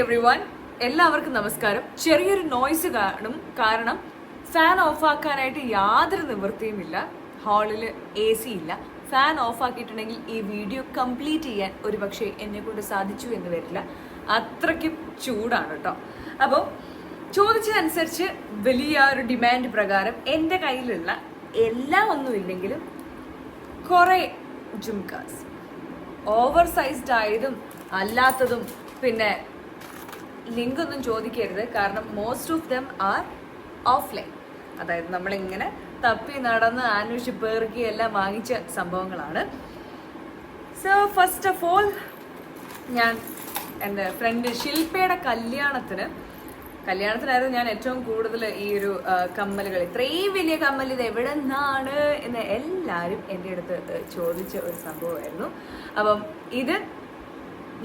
Every one എല്ലാവർക്കും നമസ്കാരം. ചെറിയൊരു നോയ്സ് കാണും കാരണം ഫാൻ ഓഫ് ആക്കാനായിട്ട് യാതൊരു നിവൃത്തിയുമില്ല ഹാളിൽ എ സി ഇല്ല. ഫാൻ ഓഫ് ആക്കിയിട്ടുണ്ടെങ്കിൽ ഈ വീഡിയോ കംപ്ലീറ്റ് ചെയ്യാൻ ഒരു പക്ഷേ എന്നെ കൊണ്ട് സാധിച്ചു എന്ന് വരില്ല. അത്രയ്ക്കും ചൂടാണ് കേട്ടോ അപ്പോൾ ചോദിച്ചതനുസരിച്ച് വലിയ ഒരു ഡിമാൻഡ് പ്രകാരം എന്റെ കയ്യിലുള്ള എല്ലാം ഒന്നും ഇല്ലെങ്കിലും കുറേ ജുംകാസ് ഓവർ സൈസ്ഡ് ആയതും അല്ലാത്തതും പിന്നെ ലിങ്ക് ഒന്നും ചോദിക്കരുത്. കാരണം most of them are offline അതായത് നമ്മളിങ്ങനെ തപ്പി നടന്ന് അന്വേഷിച്ച് പേറുക്കി എല്ലാം വാങ്ങിച്ച സംഭവങ്ങളാണ്. സോ ഫസ്റ്റ് ഓഫ് ഓൾ ഞാൻ എന്റെ ഫ്രണ്ട് ശില്പയുടെ കല്യാണത്തിന് കല്യാണത്തിനായിരുന്നു ഞാൻ ഏറ്റവും കൂടുതൽ ഈ ഒരു കമ്മലുകൾ ഇത്രയും വലിയ കമ്മൽ ഇത് എവിടെ നിന്നാണ് എന്ന് എല്ലാവരും എന്റെ അടുത്ത് ചോദിച്ച ഒരു സംഭവമായിരുന്നു. അപ്പം ഇത്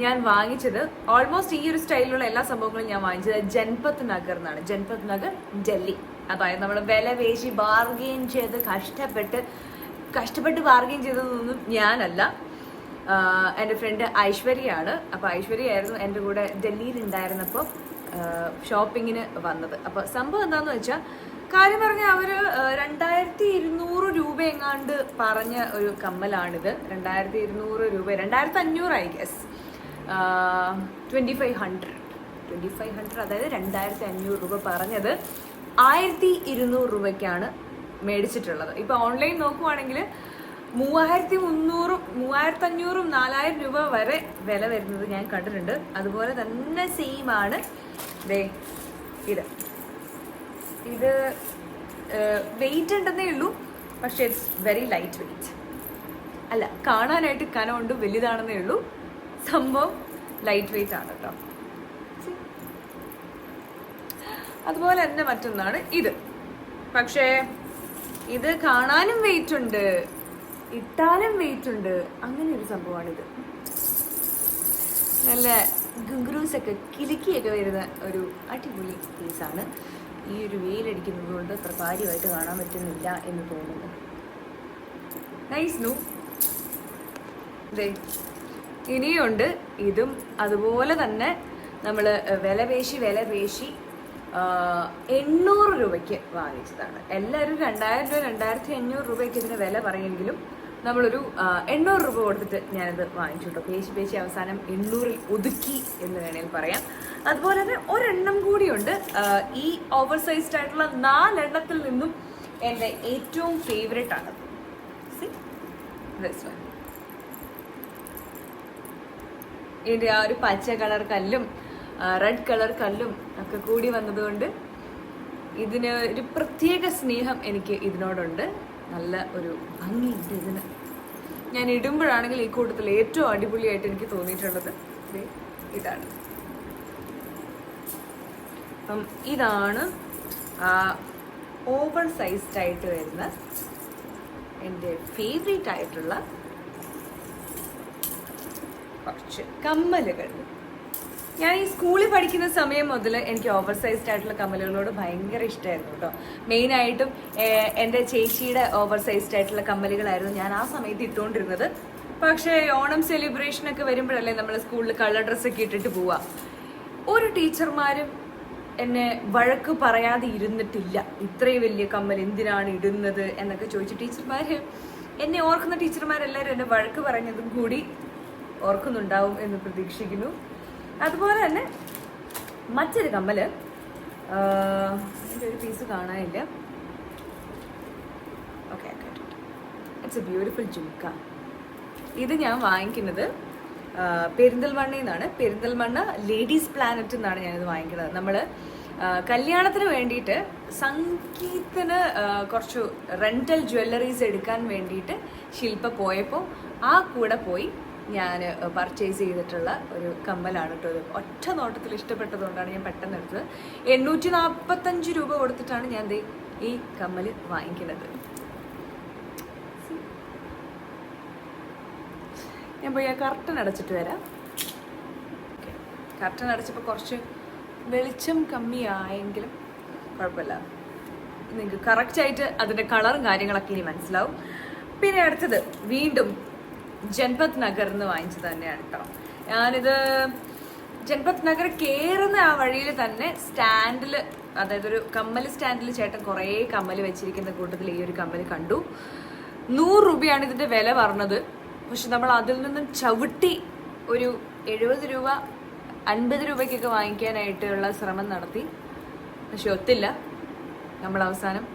ഞാൻ വാങ്ങിച്ചത് ഓൾമോസ്റ്റ് ഈ ഒരു സ്റ്റൈലിലുള്ള എല്ലാ സംഭവങ്ങളും ഞാൻ വാങ്ങിച്ചത് ജൻപത് നഗർ എന്നാണ്. ജൻപത് നഗർ ഡൽഹി. അതായത് നമ്മൾ വില വേശി ബാർഗെയിൻ ചെയ്ത് കഷ്ടപ്പെട്ട് കഷ്ടപ്പെട്ട് ബാർഗെയിൻ ചെയ്തതൊന്നും ഞാനല്ല. എന്റെ ഫ്രണ്ട് ഐശ്വര്യയാണ്. അപ്പോൾ ഐശ്വര്യയായിരുന്നു എന്റെ കൂടെ ഡൽഹിയിൽ ഉണ്ടായിരുന്നപ്പോൾ ഷോപ്പിങ്ങിന് വന്നത്. അപ്പോൾ സംഭവം എന്താണെന്ന് വെച്ചാൽ കാര്യം പറഞ്ഞാൽ അവർ രണ്ടായിരത്തി ഇരുന്നൂറ് രൂപ എങ്ങാണ്ട് പറഞ്ഞ ഒരു കമ്മലാണിത്. രണ്ടായിരത്തി ഇരുന്നൂറ് രൂപ രണ്ടായിരത്തി അഞ്ഞൂറായി guess. Twenty five hundred twenty five hundred അതായത് രണ്ടായിരത്തി അഞ്ഞൂറ് രൂപ പറഞ്ഞത് ആയിരത്തി ഇരുന്നൂറ് രൂപയ്ക്കാണ് മേടിച്ചിട്ടുള്ളത്. ഇപ്പോൾ ഓൺലൈൻ നോക്കുവാണെങ്കിൽ മൂവായിരത്തി മുന്നൂറും മൂവായിരത്തി അഞ്ഞൂറും നാലായിരം രൂപ വരെ വില വരുന്നത് ഞാൻ കണ്ടിട്ടുണ്ട്. അതുപോലെ തന്നെ സെയിം ആണ് ദേ ഇത്. ഇത് വെയിറ്റ് ഉണ്ടെന്നേ ഉള്ളൂ പക്ഷേ ഇറ്റ്സ് വെരി ലൈറ്റ് വെയിറ്റ് അല്ല കാണാനായിട്ട് കനമുണ്ട് വലുതാണെന്നേ ഉള്ളൂ. സംഭവം ലൈറ്റ് വെയിറ്റ് ആണ് കേട്ടോ അതുപോലെ തന്നെ മറ്റൊന്നാണ് ഇത്. പക്ഷേ ഇത് കാണാനും വെയിറ്റ് ഉണ്ട് ഇട്ടാലും വെയിറ്റ് ഉണ്ട്. അങ്ങനെ ഒരു സംഭവമാണിത്. നല്ല ഗുങ്ക്രൂസ് ഒക്കെ കിലുക്കിയൊക്കെ വരുന്ന ഒരു അടിപൊളി പീസാണ് ഈ ഒരു വെയിലടിക്കുന്നത് കൊണ്ട് അത്ര കാര്യമായിട്ട് കാണാൻ പറ്റുന്നില്ല എന്ന് തോന്നുന്നു. നൈസ് നു ദേ ഇനിയുണ്ട്. ഇതും അതുപോലെ തന്നെ നമ്മൾ വില പേശി വില പേശി എണ്ണൂറ് രൂപയ്ക്ക് വാങ്ങിച്ചതാണ്. എല്ലാവരും രണ്ടായിരം രൂപ രണ്ടായിരത്തി അഞ്ഞൂറ് രൂപയ്ക്ക് ഇതിന് വില പറയുമെങ്കിലും നമ്മളൊരു എണ്ണൂറ് രൂപ കൊടുത്തിട്ട് ഞാനിത് വാങ്ങിച്ചു കേട്ടോ പേശി പേശി അവസാനം എണ്ണൂറിൽ ഒതുക്കി എന്ന് വേണമെങ്കിൽ പറയാം. അതുപോലെ തന്നെ ഒരെണ്ണം കൂടിയുണ്ട്. ഈ ഓവർ സൈസ്ഡ് ആയിട്ടുള്ള നാലെണ്ണത്തിൽ നിന്നും എന്റെ ഏറ്റവും ഫേവറേറ്റ് ആണ്. ഇതിന്റെ ആ ഒരു പച്ച കളർ കല്ലും റെഡ് കളർ കല്ലും ഒക്കെ കൂടി വന്നതുകൊണ്ട് ഇതിന് ഒരു പ്രത്യേക സ്നേഹം എനിക്ക് ഇതിനോടുണ്ട്. നല്ല ഒരു ഭംഗിയുണ്ട് ഇതിന്. ഞാൻ ഇടുമ്പോഴാണെങ്കിൽ ഈ കൂട്ടത്തിൽ ഏറ്റവും അടിപൊളിയായിട്ട് എനിക്ക് തോന്നിയിട്ടുള്ളത് ഇതാണ്. അപ്പം ഇതാണ് ഓവർ സൈസ്ഡ് ആയിട്ട് വരുന്ന എന്റെ ഫേവറേറ്റ് ആയിട്ടുള്ള കുറച്ച് കമ്മലുകൾ. ഞാൻ ഈ സ്കൂളിൽ പഠിക്കുന്ന സമയം മുതൽ എനിക്ക് ഓവർ സൈസ്ഡ് ആയിട്ടുള്ള കമ്മലുകളോട് ഭയങ്കര ഇഷ്ടമായിരുന്നു കേട്ടോ മെയിനായിട്ടും എന്റെ ചേച്ചിയുടെ ഓവർ സൈസ്ഡ് ആയിട്ടുള്ള കമ്മലുകളായിരുന്നു ഞാൻ ആ സമയത്ത് ഇട്ടുകൊണ്ടിരുന്നത്. പക്ഷേ ഓണം സെലിബ്രേഷനൊക്കെ വരുമ്പോഴല്ലേ നമ്മൾ സ്കൂളിൽ കളർ ഡ്രസ്സൊക്കെ ഇട്ടിട്ട് പോവുക ഒരു ടീച്ചർമാരും എന്നെ വഴക്ക് പറയാതെ ഇരുന്നിട്ടില്ല. ഇത്രയും വലിയ കമ്മൽ എന്തിനാണ് ഇടുന്നത് എന്നൊക്കെ ചോദിച്ചു ടീച്ചർമാർ എന്നെ ഓർക്കുന്ന ടീച്ചർമാരെല്ലാവരും എന്നെ വഴക്ക് പറഞ്ഞതും കൂടി ഓർക്കുന്നുണ്ടാവും എന്ന് പ്രതീക്ഷിക്കുന്നു. അതുപോലെ തന്നെ മറ്റൊരു കമ്മൽ ആഹ്, ഇതിന്റെ ഒരു പീസ് കാണാനില്ല. Okay it's a beautiful jhumka ഇത് ഞാൻ വാങ്ങിക്കുന്നത് പെരിന്തൽമണ്ണയിൽ പെരിന്തൽമണ്ണ ലേഡീസ് പ്ലാനറ്റ് എന്നാണ് ഞാനിത് വാങ്ങിക്കുന്നത്. നമ്മൾ കല്യാണത്തിന് വേണ്ടിയിട്ട് സംഗീതത്തിന് കുറച്ച് റെന്റൽ ജ്വല്ലറീസ് എടുക്കാൻ വേണ്ടിയിട്ട് ശില്പ പോയപ്പോൾ ആ കൂടെ പോയി ഞാൻ പർച്ചേസ് ചെയ്തിട്ടുള്ള ഒരു കമ്മലാണ് കേട്ടോ ഇത്. ഒറ്റ നോട്ടത്തിൽ ഇഷ്ടപ്പെട്ടതുകൊണ്ടാണ് ഞാൻ പെട്ടെന്ന് എടുത്തത്. എണ്ണൂറ്റി നാൽപ്പത്തഞ്ച് രൂപ കൊടുത്തിട്ടാണ് ഞാൻ ഈ കമ്മൽ വാങ്ങിക്കുന്നത്. ഞാൻ പോയി കർട്ടൻ അടച്ചിട്ട് വരാം. കർട്ടൻ അടച്ചപ്പോൾ കുറച്ച് വെളിച്ചം കമ്മിയായെങ്കിലും കുഴപ്പമില്ല. നിങ്ങൾക്ക് കറക്റ്റായിട്ട് അതിന്റെ കളറും കാര്യങ്ങളൊക്കെ ഇനി മനസ്സിലാവും. പിന്നെ അടുത്തത് വീണ്ടും ജൻപത് നഗർ എന്ന് വാങ്ങിച്ചത് തന്നെയാണ് കേട്ടോ ഞാനിത് ജൻപത് നഗർ കയറുന്ന ആ വഴിയിൽ തന്നെ സ്റ്റാൻഡിൽ അതായത് ഒരു കമ്മൽ സ്റ്റാൻഡിൽ ചേട്ടൻ കുറേ കമ്മൽ വെച്ചിരിക്കുന്ന കൂട്ടത്തിൽ ഈ ഒരു കമ്മൽ കണ്ടു. നൂറ് രൂപയാണ് ഇതിന്റെ വില പറഞ്ഞത്. പക്ഷെ നമ്മൾ അതിൽ നിന്നും ചവിട്ടി ഒരു എഴുപത് രൂപ അൻപത് രൂപയ്ക്കൊക്കെ വാങ്ങിക്കാനായിട്ടുള്ള ശ്രമം നടത്തി. പക്ഷെ ഒത്തില്ല. നമ്മൾ അവസാനം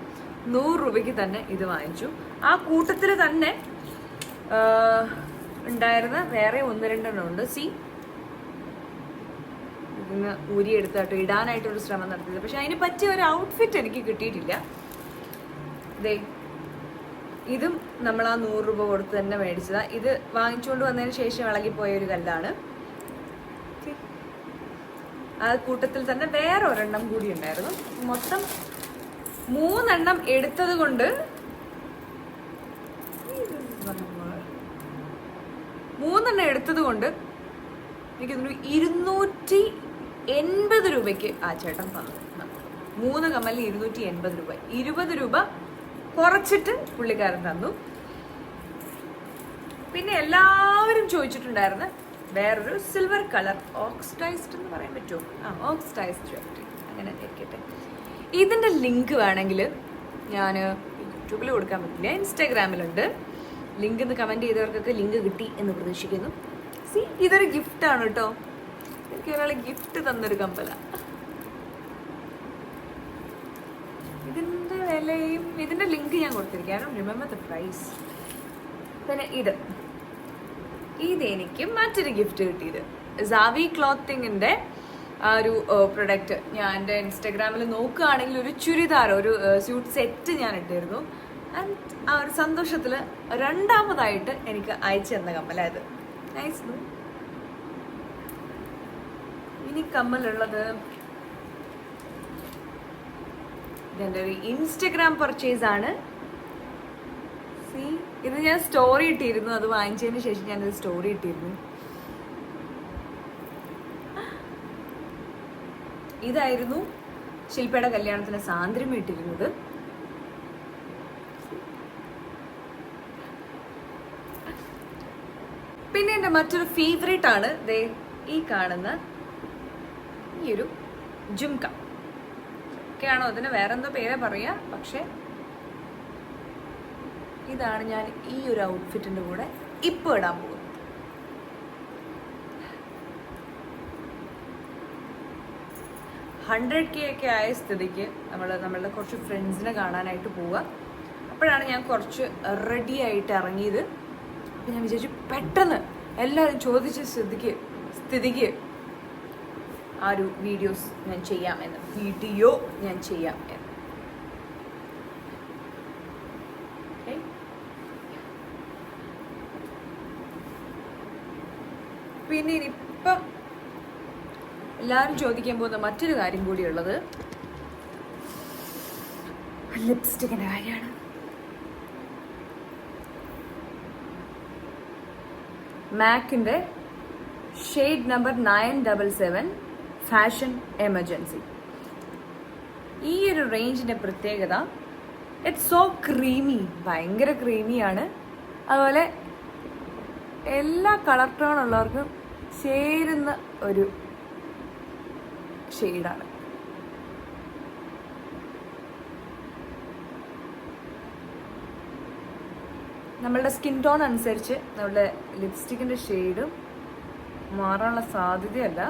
നൂറ് രൂപയ്ക്ക് തന്നെ ഇത് വാങ്ങിച്ചു. ആ കൂട്ടത്തിൽ തന്നെ ഉണ്ടായിരുന്ന വേറെ ഒന്ന് രണ്ടെണ്ണം ഉണ്ട്. സി. ഇതിന്ന് ഊരിയെടുത്താട്ടോ ഇടാനായിട്ടൊരു ശ്രമം നടത്തിയത്. പക്ഷെ അതിന് പറ്റിയ ഒരു ഔട്ട്ഫിറ്റ് എനിക്ക് കിട്ടിയിട്ടില്ല. ദേ ഇതും നമ്മൾ ആ നൂറ് രൂപ കൊടുത്ത് തന്നെ മേടിച്ചതാണ് ഇത് വാങ്ങിച്ചുകൊണ്ട് വന്നതിന് ശേഷം ഇളകിപ്പോയ ഒരു കല്ലാണ്. ആ കൂട്ടത്തിൽ തന്നെ വേറെ ഒരെണ്ണം കൂടി ഉണ്ടായിരുന്നു. മൊത്തം മൂന്നെണ്ണം എടുത്തത് കൊണ്ട് മൂന്നെണ്ണം എടുത്തത് കൊണ്ട് എനിക്ക് തോന്നുന്നു ഇരുന്നൂറ്റി എൺപത് രൂപയ്ക്ക് ആ ചേട്ടൻ തന്നു. മൂന്ന് കമ്മലിന് ഇരുന്നൂറ്റി എൺപത് രൂപ. ഇരുപത് രൂപ കുറച്ചിട്ട് പുള്ളിക്കാരൻ തന്നു. പിന്നെ എല്ലാവരും ചോദിച്ചിട്ടുണ്ടായിരുന്നു വേറൊരു സിൽവർ കളർ ഓക്സിഡൈസ്ഡ് എന്ന് പറയാൻ പറ്റുമോ? ആ ഓക്സിഡൈസ്ഡ് ജ്വല്ലറി അങ്ങനെ ഇരിക്കട്ടെ ഇതിന്റെ ലിങ്ക് വേണമെങ്കിൽ ഞാൻ യൂട്യൂബിൽ കൊടുക്കാൻ പറ്റില്ല ഇൻസ്റ്റാഗ്രാമിലുണ്ട് ലിങ്ക് എന്ന് കമന്റ് ചെയ്തവർക്കൊക്കെ ലിങ്ക് കിട്ടി എന്ന് പ്രതീക്ഷിക്കുന്നു. സി ഇതൊരു ഗിഫ്റ്റാണ് കേട്ടോ. എനിക്ക് ഒരാൾ ഗിഫ്റ്റ് തന്നൊരു കമ്പല. ഇതിന്റെ വിലയും ഇതിന്റെ ലിങ്ക് ഞാൻ കൊടുത്തിരിക്കാനും റിമെമ്പർ ദ പ്രൈസ് പിന്നെ ഇത്. ഇത് എനിക്ക് മറ്റൊരു ഗിഫ്റ്റ് കിട്ടിയത്. സാവി ക്ലോത്തിങ്ങിന്റെ ആ ഒരു പ്രൊഡക്റ്റ് ഞാൻ എന്റെ ഇൻസ്റ്റാഗ്രാമിൽ നോക്കുകയാണെങ്കിൽ ഒരു ചുരിദാർ ഒരു സ്യൂട്ട് സെറ്റ് ഞാൻ ഇട്ടിരുന്നു. ആൻഡ് ആ ഒരു സന്തോഷത്തിൽ രണ്ടാമതായിട്ട് എനിക്ക് അയച്ചു തന്ന കമ്മലായത് നൈസ് ഇനി കമ്മലുള്ളത് ഇതെന്റെ ഒരു ഇൻസ്റ്റഗ്രാം പർച്ചേസ് ആണ്. സി ഇത് ഞാൻ സ്റ്റോറി ഇട്ടിരുന്നു. അത് വാങ്ങിച്ചതിന് ശേഷം ഞാൻ ഞാനത് സ്റ്റോറി ഇട്ടിരുന്നു. ഇതായിരുന്നു ശില്പയുടെ കല്യാണത്തിന് സാന്ദ്രം ഇട്ടിരുന്നത് പിന്നെ എന്റെ മറ്റൊരു ഫേവറേറ്റ് ആണ് ദേ ഈ കാണുന്ന ഈ ഒരു ജുംക. ഒക്കെയാണോ? അതിന് വേറെന്തോ പേരെ പറയാ. പക്ഷെ ഇതാണ് ഞാൻ ഈ ഒരു ഔട്ട്ഫിറ്റിന്റെ കൂടെ ഇപ്പോൾ ഇടാൻ പോകുന്നത്. ഹൺഡ്രഡ് കെ ഒക്കെ ആയ സ്ഥിതിക്ക് നമ്മൾ നമ്മളുടെ കുറച്ച് ഫ്രണ്ട്സിനെ കാണാനായിട്ട് പോവുക അപ്പോഴാണ് ഞാൻ കുറച്ച് റെഡി ആയിട്ട് ഇറങ്ങിയത്. അപ്പം ഞാൻ വിചാരിച്ചു പെട്ടെന്ന് എല്ലാവരും ചോദിച്ച സ്ഥിതിക്ക് സ്ഥിതിക്ക് ആ ഒരു വീഡിയോസ് ഞാൻ ചെയ്യാം എന്ന്. വീഡിയോ ഞാൻ ചെയ്യാം എന്ന്? പിന്നെ ഇനിയിപ്പം എല്ലാവരും ചോദിക്കാൻ പോകുന്ന മറ്റൊരു കാര്യം കൂടിയുള്ളത് ലിപ്സ്റ്റിക്കിന്റെ കാര്യമാണ്. മാക്കിന്റെ shade number nine double seven fashion emergency ഈ ഒരു റേഞ്ചിന്റെ പ്രത്യേകത ഇറ്റ്സ് സോ ക്രീമി ഭയങ്കര ക്രീമിയാണ് അതുപോലെ എല്ലാ കളർ ടോൺ ഉള്ളവർക്കും ചേരുന്ന ഒരു ഷെയ്ഡാണ് നമ്മളുടെ സ്കിൻ ടോൺ അനുസരിച്ച് നമ്മളുടെ ലിപ്സ്റ്റിക്കിന്റെ ഷെയ്ഡും മാറാനുള്ള സാധ്യതയല്ല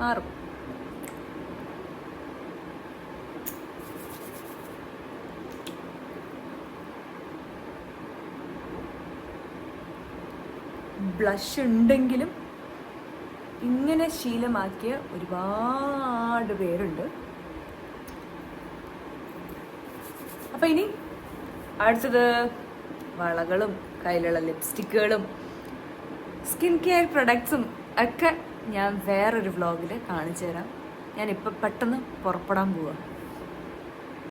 മാറും. ബ്ലഷ് ഉണ്ടെങ്കിലും ഇങ്ങനെ ശീലമാക്കിയ ഒരുപാട് പേരുണ്ട്. അപ്പൊ ഇനി അടുത്തത് വളകളും കയ്യിലുള്ള ലിപ്സ്റ്റിക്കുകളും സ്കിൻ കെയർ പ്രൊഡക്ട്സും ഒക്കെ ഞാൻ വേറൊരു വ്ളോഗിൽ കാണിച്ചു തരാം ഇപ്പം പെട്ടെന്ന് പുറപ്പെടാൻ പോവാം.